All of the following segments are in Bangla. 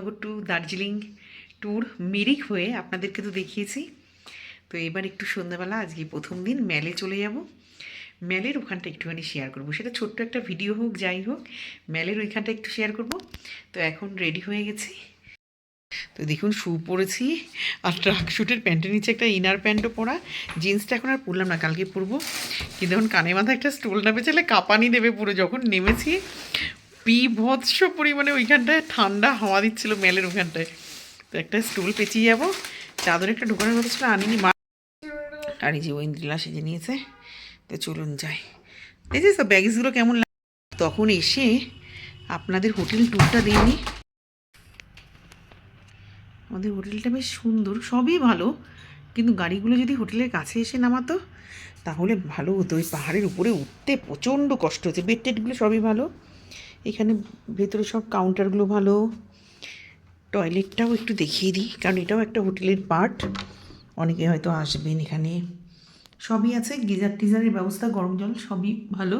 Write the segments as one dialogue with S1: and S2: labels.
S1: ধর্মনগর টু দার্জিলিং ট্যুর মিরিক হয়ে আপনাদেরকে তো দেখিয়েছি। তো এবার একটু সন্ধ্যাবেলা, আজকে প্রথম দিন ম্যালে চলে যাব। ম্যালের ওখানটা একটুখানি শেয়ার করব। সেটা ছোট্ট একটা ভিডিও হোক, যাই হোক ম্যালের ওইখানটা একটু শেয়ার করব। তো এখন রেডি হয়ে গেছি। তো দেখুন শু পরেছি আর ট্রাক শ্যুটের প্যান্টের নিচে একটা ইনার প্যান্টও পরা। জিন্সটা এখন আর পরলাম না, কালকে পরবো। কিন্তু এখন কানে মাথায় একটা স্টোল না পেছালে কাঁপানি দেবে পুরো। যখন নেমেছি বিভৎস পরিমাণে ওইখানটায় ঠান্ডা হাওয়া দিচ্ছিল মেলের ওখানটায়। তো একটা স্টুল পেঁচিয়ে যাব। চাদর একটা ঢোকানোর কথা ছিল, আনিনি মা। আর এই যে ঐন্দ্রিলা সেজে নিয়েছে। তো চলুন যাই। দেখছিস তো ব্যাগসগুলো কেমন তখন এসে আপনাদের হোটেল ট্যুরটা দিইনি। আমাদের হোটেলটা বেশ সুন্দর, সবই ভালো। কিন্তু গাড়িগুলো যদি হোটেলের কাছে এসে নামাতো, তাহলে ভালো হতো। ওই পাহাড়ের উপরে উঠতে প্রচণ্ড কষ্ট হচ্ছে। বেড টেডগুলো সবই ভালো। এখানে ভেতরে সব কাউন্টারগুলো ভালো। টয়লেটটাও একটু দেখিয়ে দিই, কারণ এটাও একটা হোটেলের পার্ট অনেকে হয়তো আসবেন এখানে। সবই আছে, গিজার টিজারের ব্যবস্থা, গরম জল সবই ভালো।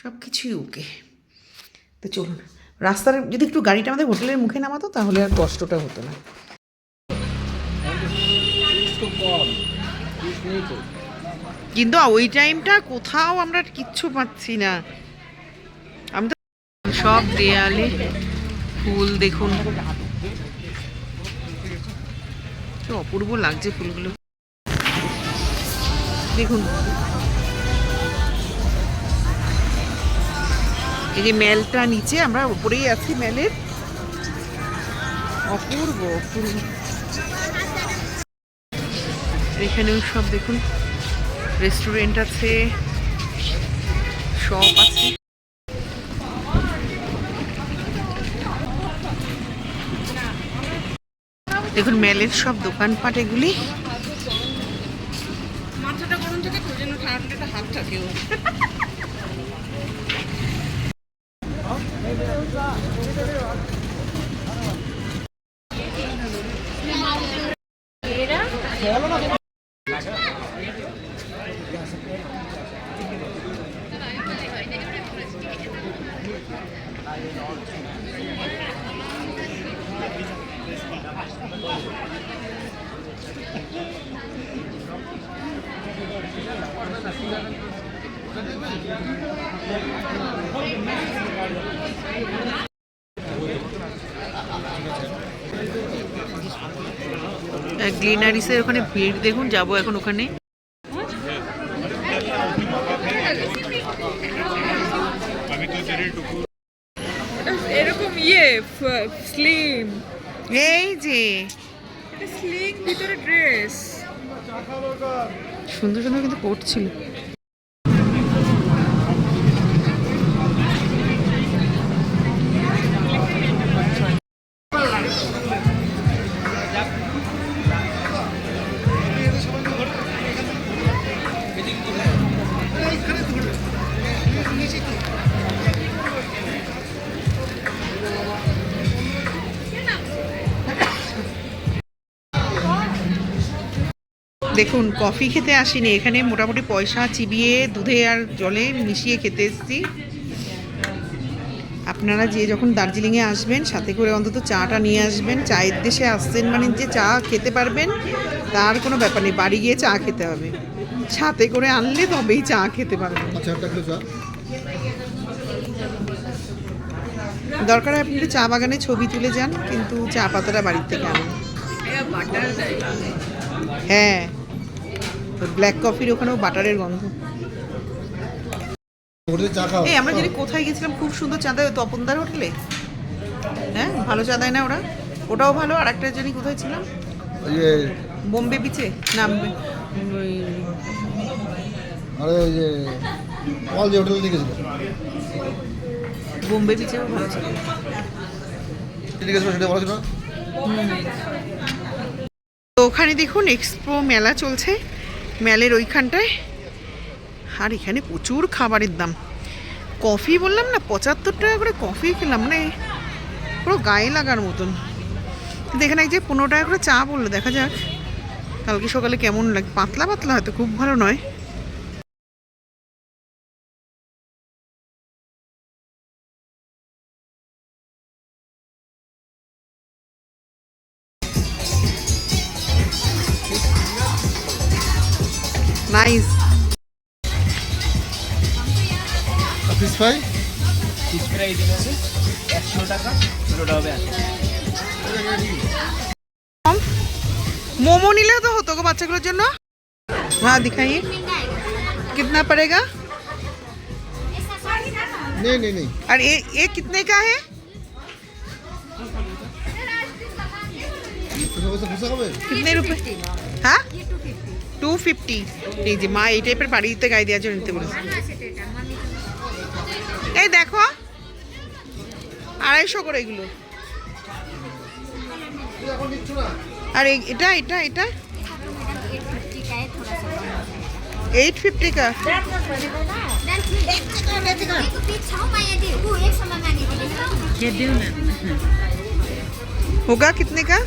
S1: সব কিছুই ওকে তো চলুন, রাস্তার, যদি একটু গাড়িটা আমাদের হোটেলের মুখে নামাতো, তাহলে আর কষ্টটা হতো না। কিন্তু ওই টাইমটা কোথাও আমরা কিচ্ছু পাচ্ছি না। সব দেয়ালে ফুল দেখুন। অপূর্ব লাগছে ফুলগুলো। দেখুন। এই যে মেলটা নিচে, আমরা উপরেই আছি মেলের অপূর্ব অপূর্ব এখানেও সব দেখুন। রেস্টুরেন্ট আছে, শপ আছে। দেখুন মেলের সব দোকানপাট এগুলি।
S2: মাথাটা গরম থাকে তো যেন ঠান্ডাটা হাত থাকেও।
S1: গ্লিনারিসের ওখানে ভিড় দেখুন যাব এখন ওখানে।
S2: এরকম ইয়ে স্লিম।
S1: এই যে।
S2: স্লিং ভিতরে ড্রেস।
S1: সুন্দর সুন্দর কিন্তু কোট দেখুন কফি খেতে আসিনি এখানে মোটামুটি পয়সা চিবিয়ে দুধে আর জলে মিশিয়ে খেতে এসেছি। আপনারা যে যখন দার্জিলিংয়ে আসবেন সাথে করে অন্তত চাটা নিয়ে আসবেন। চায়ের দেশে আসছেন মানে যে চা খেতে পারবেন তার কোনো ব্যাপার নেই বাড়ি গিয়ে চা খেতে হবে। সাথে করে আনলে তবেই চা খেতে পারবেন।
S3: আচ্ছা
S1: দরকার হয় আপনি একটু চা বাগানে ছবি তুলে যান কিন্তু চা পাতাটা বাড়ির থেকে আনুন। হ্যাঁ। ব্ল্যাক কফির ওখানেও বাটারের গন্ধ। এই আমরা যদি কোথায় গেছিলাম খুব সুন্দর চা দেয় তপনদার হোটেলে। হ্যাঁ ভালো চা দেয় না ওরা? ওটাও ভালো আর একটা জানি কোথায় ছিলাম?
S3: ওই
S1: বোম্বে বিচে নাম
S3: আরে ওই যে পল যে হোটেল দিকে ছিল
S1: বোম্বে বিচেও ভালো ছিল।
S3: না?
S1: তো ওখানে দেখুন এক্সপো মেলা চলছে। মেলের ওইখানটায়? আর এখানে প্রচুর খাবারের দাম। কফি বললাম না, পঁচাত্তর টাকা করে কফি খেলাম মানে পুরো গায়ে লাগার মতন। কিন্তু এই যে পনেরো টাকা করে চা বলল, দেখা যাক। কালকে সকালে কেমন লাগে, পাতলা পাতলা হয়তো, খুব ভালো নয়।
S3: nice.
S4: Fish fry fish
S1: momo नहीं ले तो होतो को बच्चे के लिए हाँ दिखाइए। कितना पड़ेगा?
S3: नहीं नहीं नहीं।
S1: और ये ये कितने का है? कितने रुपए? हाँ? টু ফিফটি এই যে মা এই টাইপের বাড়িতে গায়ে দেওয়ার জন্য নিতে বলেছে। এই দেখো আড়াইশো করে এগুলো। আর এটা এটা এটা? এইট ফিফটি का होगा कितने का?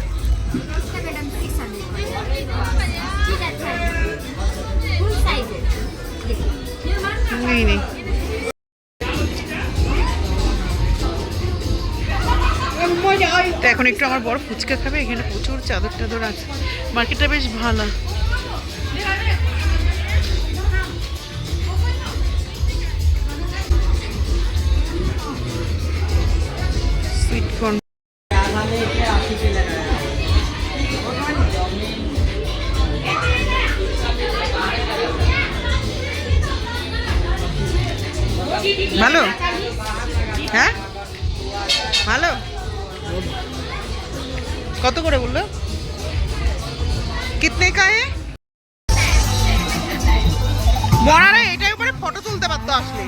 S1: তো একটু আমার বড় ফুচকা খাবে, এখানে প্রচুর চাদর টাদর আছে। মার্কেটটা বেশ ভালো। ভালো? হ্যাঁ? ভালো? কত করে বলল? কিতনে কা হে? মরারা এটার উপরে ফটো তুলতে পারতো আসলে।